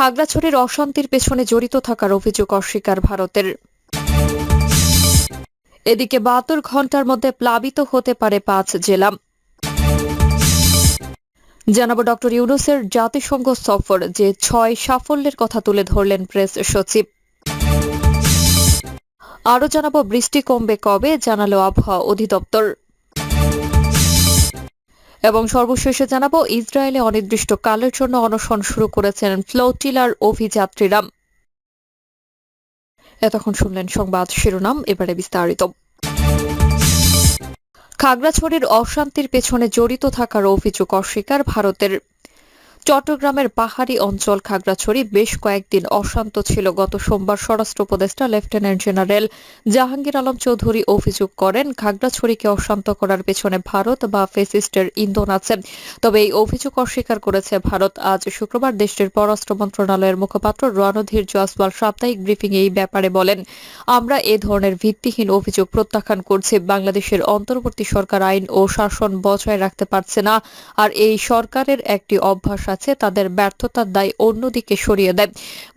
খাগড়াছড়ির অশান্তির পেছনে জড়িত থাকার অভিযোগ অস্বীকার ভারতের। এদিকে বাহাত্তর ঘণ্টার মধ্যে প্লাবিত হতে পারে পাঁচ জেলা। জানাব ডক্টর ইউনুসের জাতিসংঘ সফর, যে ছয় সাফল্যের কথা তুলে ধরলেন প্রেস সচিব। আরও জানাব, বৃষ্টি কমবে কবে, জানালো আবহাওয়া অধিদপ্তর। এবং সর্বশেষে জানাব, ইসরায়েলে অনির্দিষ্টকালের জন্য অনশন শুরু করেছেন ফ্লোটিলার অভিযাত্রীরা। এতক্ষণ শুনলেন সংবাদ শিরোনাম, এবারে বিস্তারিত। খাগড়াছড়ির অশান্তির পেছনে জড়িত থাকার অভিযোগ অস্বীকার ভারতের। চট্টগ্রামের পাহাড়ি অঞ্চল খাগড়াছড়ি বেশ কয়েকদিন অশান্ত ছিল। গত সোমবার স্বরাষ্ট্র উপদেষ্টা, লেফটেন্যান্ট জেনারেল জাহাঙ্গীর আলম চৌধুরী অভিযোগ করেন, খাগড়াছড়িকে অশান্ত করার পেছনে ভারত বা ফেসিস্টের ইন্ধন আছে। তবে এই অভিযোগ অস্বীকার করেছে ভারত। আজ শুক্রবার দেশটির পররাষ্ট্র মন্ত্রণালয়ের মুখপাত্র রণধীর জয়সওয়াল সাপ্তাহিক ব্রিফিং এই ব্যাপারে বলেন, আমরা এ ধরনের ভিত্তিহীন অভিযোগ প্রত্যাখ্যান করছি। বাংলাদেশের অন্তর্বর্তী সরকার আইন ও শাসন বজায় রাখতে পারছে না। আর এই সরকারের একটি অভ্যাস আছে, তাদের ব্যর্থতার দায় অন্যদিকে সরিয়ে দেয়।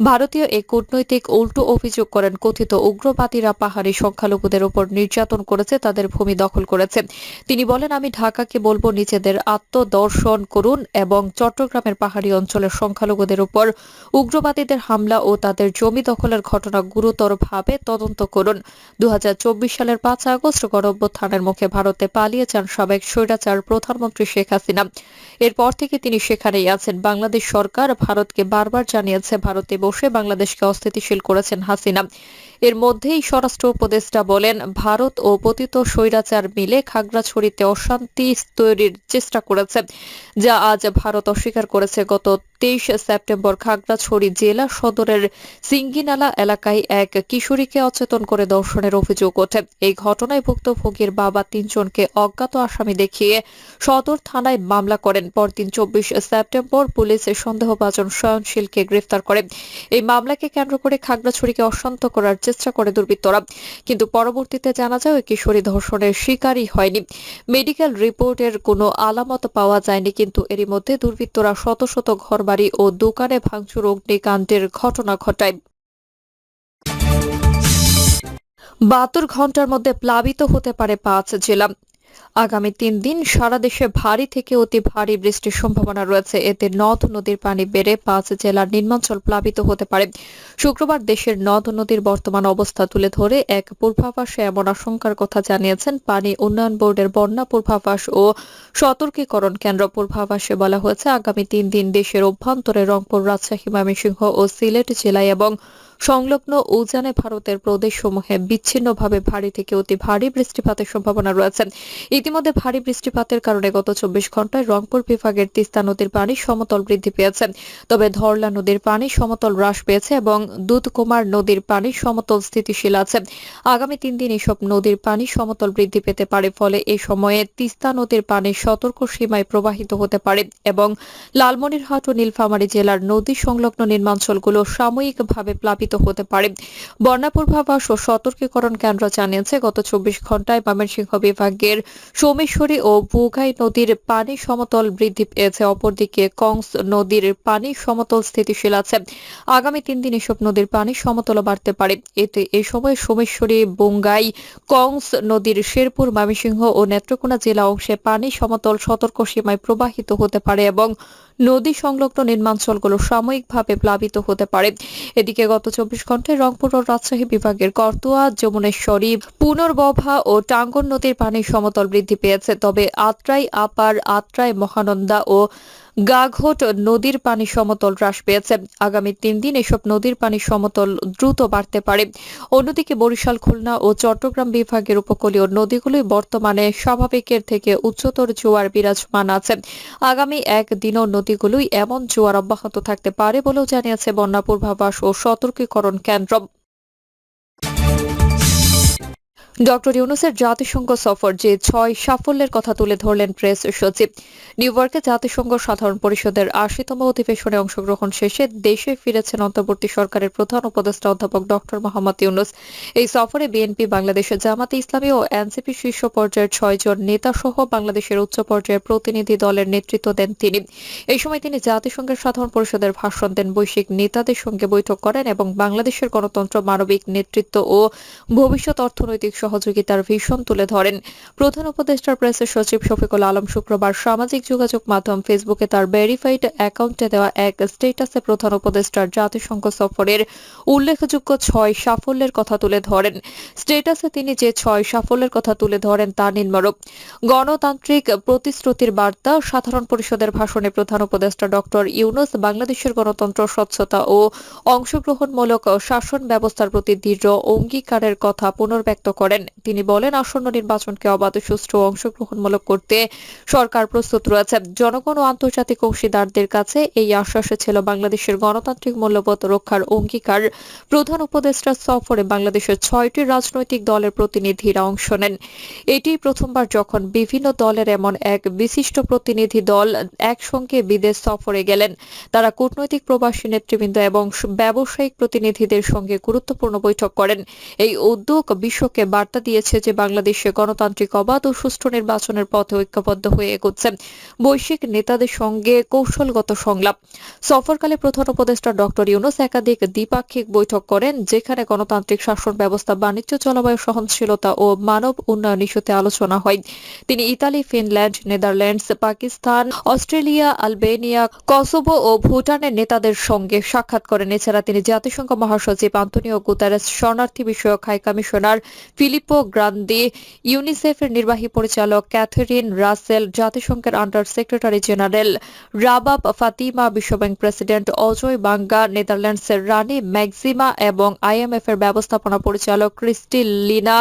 ভারতীয় এই কূটনৈতিক উল্টো অভিযোগ করেন কথিত উগ্রবাদীরা পাহাড়ি সংখ্যালঘুদের উপর নির্যাতন করেছে, তাদের ভূমি দখল করেছে। তিনি বলেন, আমি ঢাকাকে বলব নিজেদের আত্মদর্শন করুন এবং চট্টগ্রামের পাহাড়ি অঞ্চলের সংখ্যালঘুদের উপর উগ্রবাদীদের হামলা ও তাদের জমি দখলের ঘটনা গুরুতরভাবে তদন্ত করুন। দু হাজার চব্বিশ সালের পাঁচ আগস্ট গণঅভ্যুত্থানের মুখে ভারতে পালিয়ে যান সাবেক স্বৈরাচার প্রধানমন্ত্রী শেখ হাসিনা। এরপর থেকে তিনি সেখানেই আছেন। বাংলাদেশ সরকার। ভারতকে বারবার জানিয়েছে, ভারতে বসে বাংলাদেশকে অস্থিতিশীল করেছেন হাসিনা। এর মধ্যেই স্বরাষ্ট্র উপদেষ্টা বলেন, ভারত ও পতিত স্বৈরাচার মিলে খাগড়াছড়িতে অশান্তি তৈরির চেষ্টা করেছে, যা আজ ভারত অস্বীকার করেছে। গত তেইশ সেপ্টেম্বর খাগড়াছড়ি জেলা সদরের সিঙ্গিনালা এলাকায় এক কিশোরীকে অচেতন করে দর্শনের অভিযোগ ওঠে। এই ঘটনায় ভুক্তভোগীর বাবা তিনজনকে অজ্ঞাত আসামি দেখিয়ে সদর থানায় মামলা করেন। পরদিন চব্বিশ সেপ্টেম্বর পুলিশ সন্দেহভাজন সয়নশীলকে গ্রেফতার করে। এই মামলাকে কেন্দ্র করে খাগড়াছড়িকে অশান্ত করার চেষ্টা করে দুর্বৃত্তরা। কিন্তু পরবর্তীতে জানা যায়, ওই কিশোরী ধর্ষণের শিকারই হয়নি। মেডিকেল রিপোর্টের কোনো আলামত পাওয়া যায়নি, কিন্তু এরই মধ্যে দুর্বৃত্তরা শত শত ঘরবাড়ি ও দোকানে ভাঙচুর অগ্নিকাণ্ডের ঘটনা ঘটায়। বাহাত্তর ঘণ্টার মধ্যে প্লাবিত হতে পারে পাঁচ জেলা। আগামী তিন দিন সারা দেশে ভারী থেকে অতি ভারী বৃষ্টির সম্ভাবনা রয়েছে। এতে নদ নদীর পানি বেড়ে পাঁচ জেলার নিম্নাঞ্চল প্লাবিত হতে পারে। শুক্রবার দেশের নদ নদীর বর্তমান অবস্থা তুলে ধরে এক পূর্বাভাসে এমন আশঙ্কার কথা জানিয়েছেন পানি উন্নয়ন বোর্ডের বন্যা পূর্বাভাস ও সতর্কীকরণ কেন্দ্র। পূর্বাভাসে বলা হয়েছে, আগামী তিন দিন দেশের অভ্যন্তরে রংপুর, রাজশাহী, ময়মনসিংহ ও সিলেট জেলায় এবং সংলগ্ন উজানে ভারতের প্রদেশসমূহে বিচ্ছিন্নভাবে ভারী থেকে অতি ভারী বৃষ্টিপাতের সম্ভাবনা রয়েছে। ইতিমধ্যে ভারী বৃষ্টিপাতের কারণে গত চব্বিশ ঘন্টায় রংপুর বিভাগের তিস্তা নদীর পানি সমতল বৃদ্ধি পেয়েছে। তবে ধরলা নদীর পানি সমতল হ্রাস পেয়েছে এবং দুধকুমার নদীর পানি সমতল স্থিতিশীল আছে। আগামী তিন দিন এসব নদীর পানি সমতল বৃদ্ধি পেতে পারে, ফলে এ সময়ে তিস্তা নদীর পানি সতর্ক সীমায় প্রবাহিত হতে পারে এবং লালমনিরহাট ও নীলফামারী জেলার নদী সংলগ্ন নির্মাঞ্চলগুলো সাময়িকভাবে প্লাবিত হতে পারে। বন্যা পূর্বাভাস ও সতর্কীকরণ কেন্দ্র জানিয়েছে, গত চব্বিশ ঘন্টায় ময়মনসিংহ বিভাগের সোমেশ্বরী ও বুগাই নদীর পানি সমতল বৃদ্ধি পেয়েছে। অপরদিকে কংস নদীর পানি সমতল স্থিতিশীল আছে। আগামী তিন দিন এসব নদীর পানি সমতল বাড়তে পারে। এতে এ সময় সোমেশ্বরী বুঙ্গাই কংস নদীর শেরপুর, ময়মনসিংহ ও নেত্রকোনা জেলা অংশে পানি সমতল সতর্ক সীমায় প্রবাহিত হতে পারে এবং নদী সংলগ্ন নির্মাঞ্চলগুলো সাময়িকভাবে প্লাবিত হতে পারে। এদিকে গত চব্বিশ ঘন্টায় রংপুর ও রাজশাহী বিভাগের করতোয়া, যমুনেশ্বরী, পুনর্বভা ও টাঙ্গন নদীর পানির সমতল বৃদ্ধি পেয়েছে। তবে আত্রাই, আপার, আত্রাই, মহানন্দা ও গাঘোট নদীর পানি সমতল হ্রাস পেয়েছে। আগামী তিন দিন এসব নদীর পানি সমতল দ্রুত বাড়তে পারে। অন্যদিকে বরিশাল, খুলনা ও চট্টগ্রাম বিভাগের উপকূলীয় নদীগুলি বর্তমানে স্বাভাবিকের থেকে উচ্চতর জোয়ার বিরাজমান আছে। আগামী এক দিনও নদীগুলোই এমন জোয়ার অব্যাহত থাকতে পারে বলেও জানিয়েছে বন্যা পূর্বাভাস ও সতর্কীকরণ কেন্দ্র। ডক্টর ইউনুসের জাতিসংঘ সফর যে ছয় সাফল্যের কথা তুলে ধরলেন প্রেস সচিব। নিউ ইয়র্কে জাতিসংঘ সাধারণ পরিষদের আশিতম অধিবেশনে অংশগ্রহণ শেষে দেশে ফিরেছেন অন্তর্বর্তী সরকারের প্রধান উপদেষ্টা অধ্যাপক ডক্টর মোহাম্মদ ইউনুস। এই সফরে বিএনপি বাংলাদেশের জামাতে ইসলামী ও এনসিপি শীর্ষ পর্যায়ের ছয়জন নেতা সহ বাংলাদেশের উচ্চ পর্যায়ের প্রতিনিধি দলের নেতৃত্ব দেন তিনি। এই সময় তিনি জাতিসংঘের সাধারণ পরিষদের ভাষণ দেন, বৈশ্বিক নেতাদের সঙ্গে বৈঠক করেন এবং বাংলাদেশের গণতন্ত্র, মানবিক নেতৃত্ব ও ভবিষ্যৎ অর্থনৈতিক সহযোগিতার ভীষণ তুলে ধরেন। প্রধান উপদেষ্টার প্রেসের সচিব শফিকুল আলম শুক্রবার সামাজিক যোগাযোগ মাধ্যম ফেসবুকে তার ভেরিফাইড অ্যাকাউন্টে দেওয়া এক স্টেটাসে প্রধান উপদেষ্টার জাতিসংঘ সফরের উল্লেখযোগ্য ছয় সাফল্যের কথা তুলে ধরেন। স্টেটাসে তিনি যে ছয় সাফল্যের কথা তুলে ধরেন তা নিম্নরূপ। গণতান্ত্রিক প্রতিশ্রুতির বার্তা, সাধারণ পরিষদের ভাষণে প্রধান উপদেষ্টা ডক্টর ইউনুস বাংলাদেশের গণতন্ত্র, স্বচ্ছতা ও অংশগ্রহণমূলক শাসন ব্যবস্থার প্রতি দৃঢ় অঙ্গীকারের কথা পুনর্ব্যক্ত করেন। তিনি বলেন, আসন্ন নির্বাচনকে অবাধ, সুষ্ঠু অংশগ্রহণমূলক করতে সরকার প্রস্তুত রয়েছে। জনগণ ও আন্তর্জাতিক অংশীদারদের কাছে এই আশ্বাস ছিল বাংলাদেশের গণতান্ত্রিক মূল্যবোধ রক্ষার অঙ্গীকার। প্রধান উপদেষ্টা সফরে বাংলাদেশের ছয়টি রাজনৈতিক দলের প্রতিনিধিরা অংশ নেন। এটি প্রথমবার যখন বিভিন্ন দলের এমন এক বিশিষ্ট প্রতিনিধি দল একসঙ্গে বিদেশ সফরে গেলেন। তারা কূটনৈতিক প্রবাসী নেতৃবৃন্দ এবং ব্যবসায়িক প্রতিনিধিদের সঙ্গে গুরুত্বপূর্ণ বৈঠক করেন। এই উদ্যোগ বিশ্বকে বার্তা দিয়েছে যে বাংলাদেশে গণতান্ত্রিক অবাধ ও সুষ্ঠু নির্বাচনের পথে ঐক্যবদ্ধ হয়ে এগোচ্ছে বৈশ্বিক নেতাদের সঙ্গে কৌশলগত সংলাপ। সফরকালে প্রধান উপদেষ্টা ডক্টর ইউনুস একাধিক দ্বিপাক্ষিক বৈঠক করেন, যেখানে গণতান্ত্রিক শাসন ব্যবস্থা, বাণিজ্য জলবায়ু সহনশীলতা ও মানব উন্নয়ন ইস্যুতে আলোচনা হয়। তিনি Italy, Finland, Netherlands, Pakistan, Australia, Albania, Kosovo ও ভুটানের নেতাদের সঙ্গে সাক্ষাৎ করেন। এছাড়া তিনি জাতিসংঘ মহাসচিব আন্তনিও গুতারেস, শরণার্থী বিষয়ক হাই কমিশনার ফিলিপো গ্রান্দি, ইউনিসেফের নির্বাহী পরিচালক ক্যাথরিন রাসেল, জাতিসংঘের under secretary general Rabab Fatima, বিশ্বব্যাংক প্রেসিডেন্ট অজয় বাঙ্গা, নেদারল্যান্ডসের রানী ম্যাক্সিমা এবং আইএমএফ এর ব্যবস্থাপনা পরিচালক ক্রিস্টি লিনা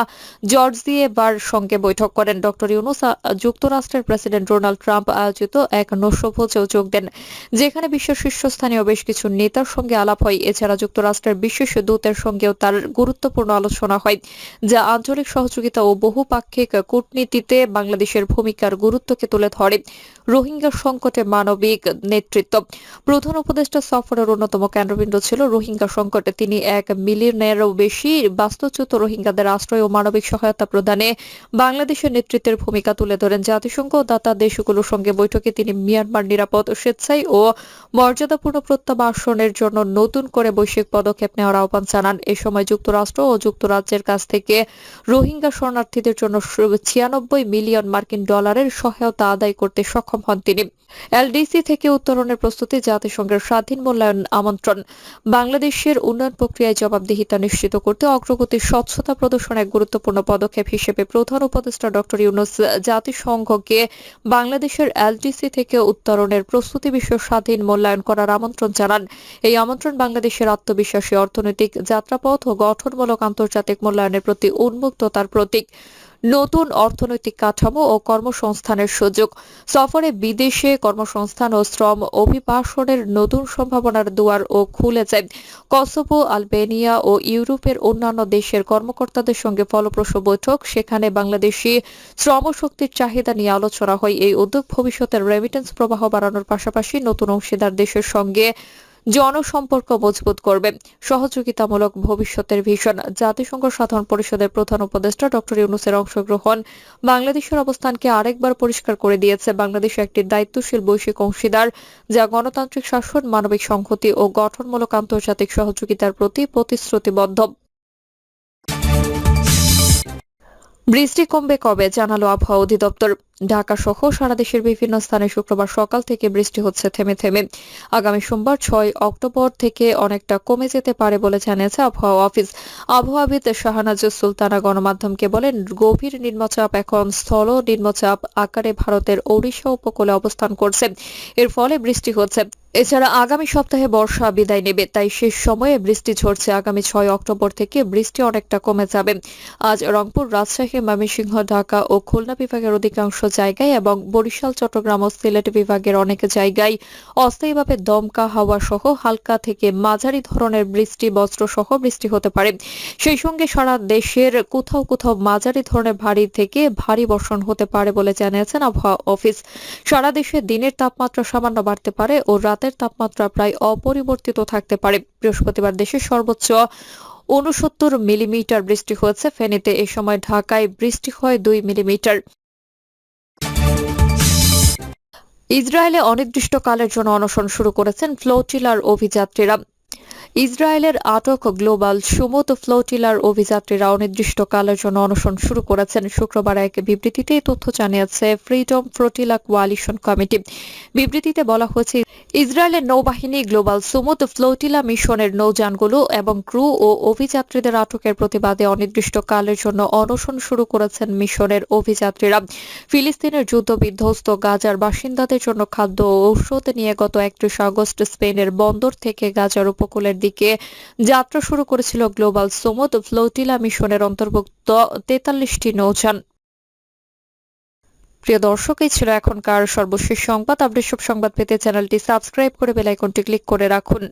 জর্জিয়েবার সঙ্গে বৈঠক করেন। ডক্টর ইউনুস, যুক্তরাষ্ট্রের প্রেসিডেন্ট ডোনাল্ড ট্রাম্প আয়োজিত এক নৈশভোজেও যোগ দেন, যেখানে বিশ্বের শীর্ষস্থানীয় বেশ কিছু নেতার সঙ্গে আলাপ হয়। এছাড়া যুক্তরাষ্ট্রের বিশেষ দূতের সঙ্গেও তার গুরুত্বপূর্ণ আলোচনা হয়, যা আঞ্চলিক সহযোগিতা ও বহুপাক্ষিক কূটনীতিতে বাংলাদেশের ভূমিকার গুরুত্বকে তুলে ধরে রোহিঙ্গা সংকটে মানবিক নেতৃত্ব। প্রধান উপদেষ্টা সফরের অন্যতম কেন্দ্রবিন্দু ছিল রোহিঙ্গা সংকটে তিনি এক মিলিয়নেরও বেশি বাস্তুচ্যুত রোহিঙ্গাদের আশ্রয় ও মানবিক সহায়তা প্রদানে বাংলাদেশের নেতৃত্বের ভূমিকা তুলে ধরেন। জাতিসংঘ দাতা দেশগুলোর সঙ্গে বৈঠকে তিনি মিয়ানমার নিরাপদ, স্বেচ্ছায় ও মর্যাদাপূর্ণ প্রত্যাবাসনের জন্য নতুন করে বৈশ্বিক পদক্ষেপ নেওয়ার আহ্বান জানান। এ সময় যুক্তরাষ্ট্র ও যুক্তরাজ্যের কাছ থেকে রোহিঙ্গা শরণার্থীদের জন্য ছিয়ানব্বই মিলিয়ন মার্কিন ডলারের সহায়তা আদায় করতে সক্ষম হন তিনি। এলডিসি থেকে উত্তরণের প্রস্তুতি জাতিসংঘের স্বাধীন মূল্যায়ন আমন্ত্রণ। বাংলাদেশের উন্নয়ন প্রক্রিয়ায় জবাবদিহিতা নিশ্চিত করতে অগ্রগতির স্বচ্ছতা প্রদর্শন এক গুরুত্বপূর্ণ পদক্ষেপ হিসেবে প্রধান উপদেষ্টা ডক্টর ইউনুস জাতিসংঘকে বাংলাদেশের এলডিসি থেকে উত্তরণের প্রস্তুতি বিষয়ে স্বাধীন মূল্যায়ন করার আমন্ত্রণ জানান। এই আমন্ত্রণ বাংলাদেশের আত্মবিশ্বাসী অর্থনৈতিক যাত্রাপথ ও গঠনমূলক আন্তর্জাতিক মূল্যায়নের প্রতি উন্মুক্ততার প্রতীক। নতুন অর্থনৈতিক কাঠামো ও কর্মসংস্থানের সুযোগ। সফরে বিদেশে কর্মসংস্থান ও শ্রম অভিবাসনের নতুন সম্ভাবনার দুয়ার ও খুলে যায় কসোভো, আলবেনিয়া ও ইউরোপের অন্যান্য দেশের কর্মকর্তাদের সঙ্গে ফলপ্রসূ বৈঠক। সেখানে বাংলাদেশি শ্রমশক্তির চাহিদা নিয়ে আলোচনা হয়। এই উদ্যোগ ভবিষ্যতের রেমিটেন্স প্রবাহ বাড়ানোর পাশাপাশি নতুন অংশীদার দেশের সঙ্গে জনসম্পর্ক মজবুত করবে। সহযোগিতামূলক ভবিষ্যতের ভীষণ জাতিসংঘ সাধারণ পরিষদের প্রধান উপদেষ্টা ডক্টর ইউনুসের অংশগ্রহণ বাংলাদেশের অবস্থানকে আরেকবার পরিষ্কার করে দিয়েছে বাংলাদেশ একটি দায়িত্বশীল বৈশ্বিক অংশীদার, যা গণতান্ত্রিক শাসন, মানবিক সংহতি ও গঠনমূলক আন্তর্জাতিক সহযোগিতার প্রতি প্রতিশ্রুতিবদ্ধ। বৃষ্টি কমবে কবে জানালো আবহাওয়া অধিদপ্তর। ঢাকা সহ সারা দেশের বিভিন্ন স্থানে শুক্রবার সকাল থেকে বৃষ্টি হচ্ছে থেমে থেমে। আগামী সোমবার ছয় অক্টোবর থেকে অনেকটা কমে যেতে পারে বলে জানিয়েছে আবহাওয়া অফিস। আবহাওয়াবিদ শাহনাজ সুলতানা গণমাধ্যমকে বলেন, গভীর নিম্নচাপ এখন স্থল নিম্নচাপ আকারে ভারতের ওড়িশা উপকূলে অবস্থান করছে। এর ফলে বৃষ্টি হচ্ছে। এছাড়া আগামী সপ্তাহে বর্ষা বিদায় নেবে, তাই শেষ সময়ে বৃষ্টি ঝরছে। আগামী ছয় অক্টোবর থেকে বৃষ্টি অনেকটা কমে যাবে। আজ রংপুর, রাজশাহী, ময়মনসিংহ, ঢাকা ও খুলনা বিভাগের অধিকাংশ জায়গায় এবং বরিশাল, চট্টগ্রাম ও সিলেট বিভাগের অনেক জায়গায় অস্থায়ীভাবে দমকা হাওয়া সহ হালকা থেকে মাঝারি ধরনের বৃষ্টি, বজ্র সহ বৃষ্টি হতে পারে। সেই সঙ্গে সারা দেশের কোথাও কোথাও মাঝারি ধরনের ভারী থেকে ভারী বর্ষণ হতে পারে বলে জানিয়েছেন আবহাওয়া অফিস। সারা দেশে দিনের তাপমাত্রা সামান্য বাড়তে পারে ও রাতের তাপমাত্রা প্রায় অপরিবর্তিত থাকতে পারে। বৃহস্পতিবার দেশের সর্বোচ্চ উনসত্তর মিলিমিটার বৃষ্টি হয়েছে। ফেনীতে এ সময় ঢাকায় বৃষ্টি হয় দুই মিলিমিটার। ইসরায়েলে অনির্দিষ্টকালের জন্য অনশন শুরু করেছেন ফ্লোটিলার অভিযাত্রীরা। ইসরায়েলের আটক গ্লোবাল সুমত ফ্লোটিলার অভিযাত্রীরা অনির্দিষ্টকালের জন্য অনশন শুরু করেছেন। শুক্রবার এক বিবৃতিতে তথ্য জানিয়েছে ফ্রিডম ফ্লোটিলা কোয়ালিশন কমিটি। বিবৃতিতে বলা হয়েছে, ইসরায়েলের নৌবাহিনী গ্লোবাল সুমুত ফ্লোটিলা মিশনের নৌযানগুলো এবং ক্রু ও অভিযাত্রীদের আটকের প্রতিবাদে অনির্দিষ্টকালের জন্য অনশন শুরু করেছেন মিশনের অভিযাত্রীরা। ফিলিস্তিনের যুদ্ধ বিধ্বস্ত গাজার বাসিন্দাদের জন্য খাদ্য ও ঔষধ নিয়ে গত একত্রিশ আগস্ট স্পেনের বন্দর থেকে গাজার উপকূলের দিকে যাত্রা শুরু করেছিল গ্লোবাল সুমুত ফ্লোটিলা মিশনের অন্তর্ভুক্ত তেতাল্লিশটি নৌচান প্রিয় দর্শক, এই ছিল এখনকার সর্বশেষ সংবাদ। আপডেট সব সংবাদ পেতে চ্যানেলটি সাবস্ক্রাইব করে বেলাইকনটি ক্লিক করে রাখুন।